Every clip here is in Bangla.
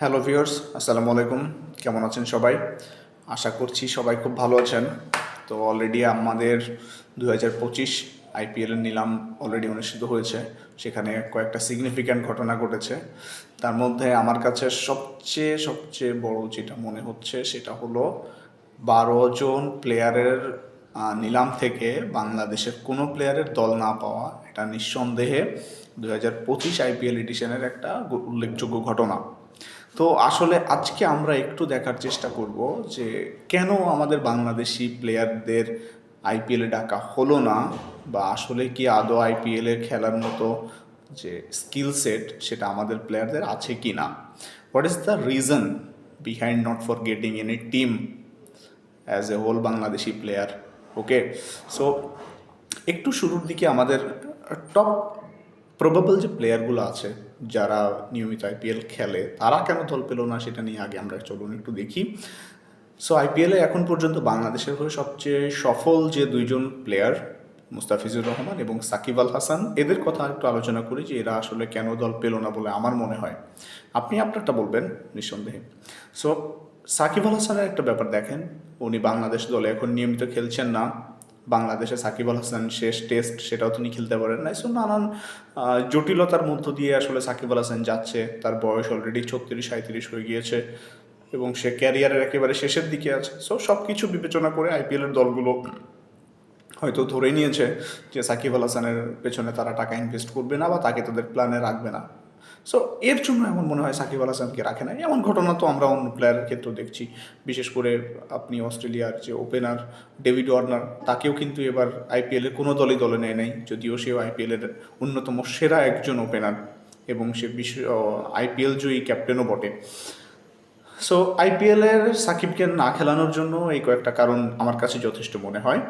হ্যালো ভিউয়ার্স আসসালামু আলাইকুম কেমন আছেন সবাই? আশা করছি সবাই খুব ভালো আছেন। তো অলরেডি আমাদের দু হাজার পঁচিশ আইপিএলের নিলাম অলরেডি অনুষ্ঠিত হয়েছে। সেখানে কয়েকটা সিগনিফিক্যান্ট ঘটনা ঘটেছে। তার মধ্যে আমার কাছে সবচেয়ে সবচেয়ে বড় যেটা মনে হচ্ছে, সেটা হলো বারো জন প্লেয়ারের নিলাম থেকে বাংলাদেশের কোনো প্লেয়ারের দল না পাওয়া এটা নিঃসন্দেহে দু হাজার পঁচিশ আইপিএল এডিশনের একটা উল্লেখযোগ্য ঘটনা। তো আসলে আজকে আমরা একটু দেখার চেষ্টা করব যে কেন আমাদের বাংলাদেশি প্লেয়ারদের আইপিএলে ডাকা হলো না বা আসলে কি আদৌ আইপিএলে খেলার মতো যে স্কিল সেট সেটা আমাদের প্লেয়ারদের আছে কি না what is the reason behind not for getting any team as a whole Bangladeshi player okay so একটু শুরুর দিকে আমাদের টপ প্রবাবল যে প্লেয়ারগুলো আছে যারা নিয়মিত আইপিএল খেলে, তারা কেন দল পেল না সেটা নিয়ে আগে আমরা চলুন একটু দেখি। সো আইপিএলে এখন পর্যন্ত বাংলাদেশের হয়ে সবচেয়ে সফল যে দুইজন প্লেয়ার মুস্তাফিজুর রহমান এবং সাকিব আল হাসান, এদের কথা একটু আলোচনা করি যে এরা আসলে কেন দল পেল না বলে আমার মনে হয়। আপনি আপনারটা বলবেন নিঃসন্দেহে। সো সাকিব আল হাসানের একটা ব্যাপার দেখেন, উনি বাংলাদেশ দলে এখন নিয়মিত খেলছেন না। বাংলাদেশে সাকিব আল হাসান শেষ টেস্ট সেটাও তিনি খেলতে পারেন না সো নানান জটিলতার মধ্য দিয়ে আসলে সাকিব আল হাসান যাচ্ছে। তার বয়স অলরেডি ছত্রিশ সাঁত্রিশ হয়ে গিয়েছে এবং সে ক্যারিয়ারের একেবারে শেষের দিকে আছে। সো সব কিছু বিবেচনা করে আইপিএলের দলগুলো হয়তো ধরে নিয়েছে যে সাকিব আল হাসানের পেছনে তারা টাকা ইনভেস্ট করবে না বা তাকে তাদের প্ল্যানে রাখবে না। সো এর জন্য এমন মনে হয় সাকিব আল হাসানকে রাখে না এমন ঘটনা তো আমরা অন্য প্লেয়ারের ক্ষেত্রেও দেখছি। বিশেষ করে আপনি অস্ট্রেলিয়ার যে ওপেনার ডেভিড ওয়ার্নার তাকেও কিন্তু এবার আইপিএলের কোনো দলই দলে নেয় নাই। যদিও সেও আইপিএলের অন্যতম সেরা একজন ওপেনার এবং সে বিশ্ব আইপিএল জয়ী ক্যাপ্টেনও বটে। সো আইপিএলের সাকিবকে না খেলানোর জন্য এই কয়েকটা কারণ আমার কাছে যথেষ্ট মনে হয়।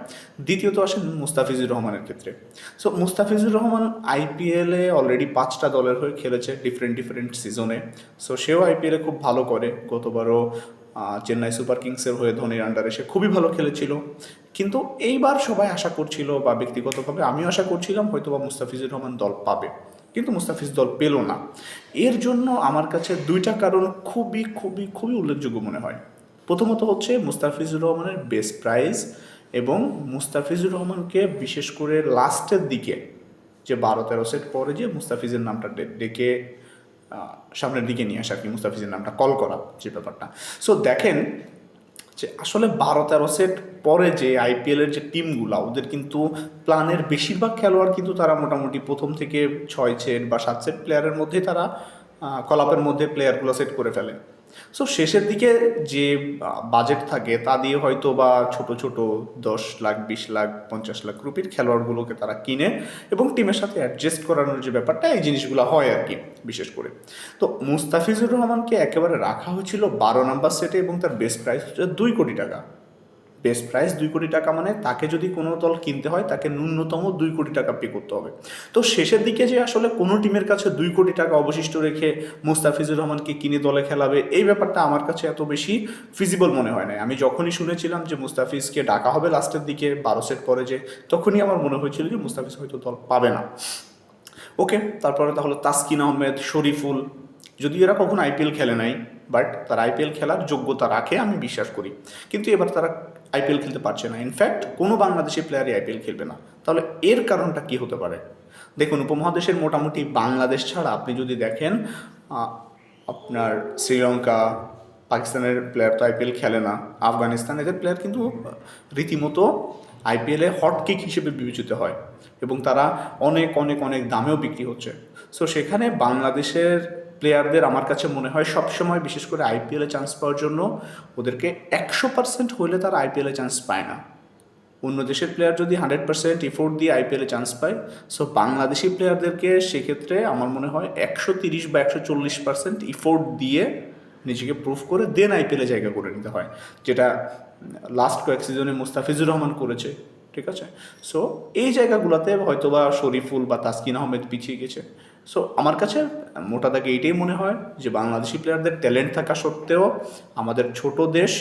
দ্বিতীয়ত আসেন মুস্তাফিজুর রহমানের ক্ষেত্রে। সো মুস্তাফিজুর রহমান আইপিএলে অলরেডি পাঁচটা দলের হয়ে খেলেছে ডিফারেন্ট ডিফারেন্ট সিজনে সো সেও আইপিএলে খুব ভালো করে। গতবারও চেন্নাই সুপার কিংসের হয়ে ধোনির আন্ডারে সে খুবই ভালো খেলেছিল। কিন্তু এইবার সবাই আশা করছিল বা ব্যক্তিগতভাবে আমিও আশা করছিলাম হয়তো বা মুস্তাফিজুর রহমান দল পাবে। কিন্তু মুস্তাফিজ দল পেল না। এর জন্য আমার কাছে দুইটা কারণ খুবই খুবই খুবই উল্লেখযোগ্য মনে হয়। প্রথমত হচ্ছে মুস্তাফিজুর রহমানের বেস্ট প্রাইজ এবং মুস্তাফিজুর রহমানকে বিশেষ করে লাস্টের দিকে যে বারো তেরো সেট পরে যে মুস্তাফিজের নামটা ডেকে সামনের দিকে নিয়ে আসা আর কি মুস্তাফিজের নামটা কল করা যে ব্যাপারটা। সো দেখেন যে আসলে বারো তেরো সেট পরে যে আইপিএলের যে টিমগুলো ওদের কিন্তু প্ল্যানের বেশিরভাগ খেলোয়াড় কিন্তু তারা মোটামুটি প্রথম থেকে ছয় সেট বা সাত সেট প্লেয়ারের মধ্যেই তারা কলাপের মধ্যে প্লেয়ারগুলো সেট করে ফেলে। সো শেষের দিকে যে বাজেট থাকে, তা দিয়ে হয়তো বা ছোট ছোট দশ লাখ, বিশ লাখ, পঞ্চাশ লাখ রুপির খেলোয়াড়গুলোকে তারা কিনে এবং টিমের সাথে অ্যাডজাস্ট করানোর যে ব্যাপারটা, এই জিনিসগুলো হয় আর কি, বিশেষ করে। তো মুস্তাফিজুর রহমানকে একেবারে রাখা হয়েছিল বারো নাম্বার সেটে এবং তার বেস্ট প্রাইস হচ্ছে দুই কোটি টাকা। বেস্ট প্রাইস দুই কোটি টাকা মানে তাকে যদি কোনো দল কিনতে হয়, তাকে ন্যূনতম দুই কোটি টাকা পে করতে হবে। তো শেষের দিকে যে আসলে কোনো টিমের কাছে দুই কোটি টাকা অবশিষ্ট রেখে মুস্তাফিজুর রহমানকে কিনে দলে খেলাবে, এই ব্যাপারটা আমার কাছে এত বেশি ফিজিবল মনে হয় না আমি যখনই শুনেছিলাম যে মুস্তাফিজকে ডাকা হবে লাস্টের দিকে বারো সেট পরে যে, তখনই আমার মনে হয়েছিল যে মুস্তাফিজ হয়তো দল পাবে না। ওকে তারপরে তাহলে তাসকিন আহমেদ, শরীফুল যদি এরা কখনো আইপিএল খেলে নাই বাট তারা আইপিএল খেলার যোগ্যতা রাখে, আমি বিশ্বাস করি। কিন্তু এবার তারা আইপিএল খেলতে পারছে না। ইনফ্যাক্ট কোনো বাংলাদেশি প্লেয়ারই আইপিএল খেলবে না। তাহলে এর কারণটা কি হতে পারে? দেখুন, উপমহাদেশের মোটামুটি বাংলাদেশ ছাড়া আপনি যদি দেখেন আপনার শ্রীলঙ্কা, পাকিস্তানের প্লেয়ার তো আইপিএল খেলে না। আফগানিস্তান, এদের প্লেয়ার কিন্তু রীতিমতো আইপিএলে হট কিক হিসেবে বিবেচিত হয়। এবং তারা অনেক অনেক অনেক দামেও বিক্রি হচ্ছে। সো সেখানে বাংলাদেশের প্লেয়ারদের আমার কাছে মনে হয় সবসময় বিশেষ করে আইপিএলে চান্স পাওয়ার জন্য ওদেরকে একশো পার্সেন্ট হলে তারা আইপিএলে চান্স পায় না। অন্য দেশের প্লেয়ার যদি হান্ড্রেড পার্সেন্ট ইফোর্ট দিয়ে আইপিএলে চান্স পায় সো বাংলাদেশি প্লেয়ারদেরকে সেক্ষেত্রে আমার মনে হয় একশো তিরিশ বা একশো চল্লিশ পার্সেন্ট ইফোর্ট দিয়ে নিজেকে প্রুভ করে দেন আইপিএলে জায়গা করে নিতে হয়, যেটা লাস্ট কয়েক সিজনে মুস্তাফিজুর রহমান করেছে, ঠিক আছে? সো এই জায়গাগুলোতে হয়তোবা শরীফুল বা তাসকিন আহমেদ পিছিয়ে গেছে। সো আমার কাছে মোটা দাগে এইটাই মনে হয় যে বাংলাদেশি প্লেয়ারদের ট্যালেন্ট থাকা সত্ত্বেও আমাদের ছোট দেশ,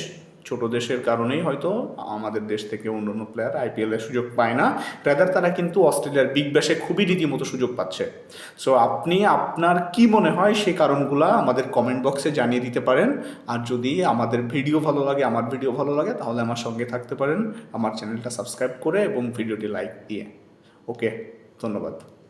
ছোট দেশের কারণেই হয়তো আমাদের দেশ থেকে অন্য অন্য প্লেয়ার আইপিএলের সুযোগ পায় না। রাদার তারা কিন্তু অস্ট্রেলিয়ার বিগ ব্যাশে খুবই রীতিমতো সুযোগ পাচ্ছে। সো আপনি, আপনার কি মনে হয় সেই কারণগুলো আমাদের কমেন্ট বক্সে জানিয়ে দিতে পারেন। আর যদি আমাদের ভিডিও ভালো লাগে, আমার ভিডিও ভালো লাগে, তাহলে আমার সঙ্গে থাকতে পারেন। আমার চ্যানেলটা সাবস্ক্রাইব করে এবং ভিডিওটি লাইক দিয়ে। ওকে ধন্যবাদ।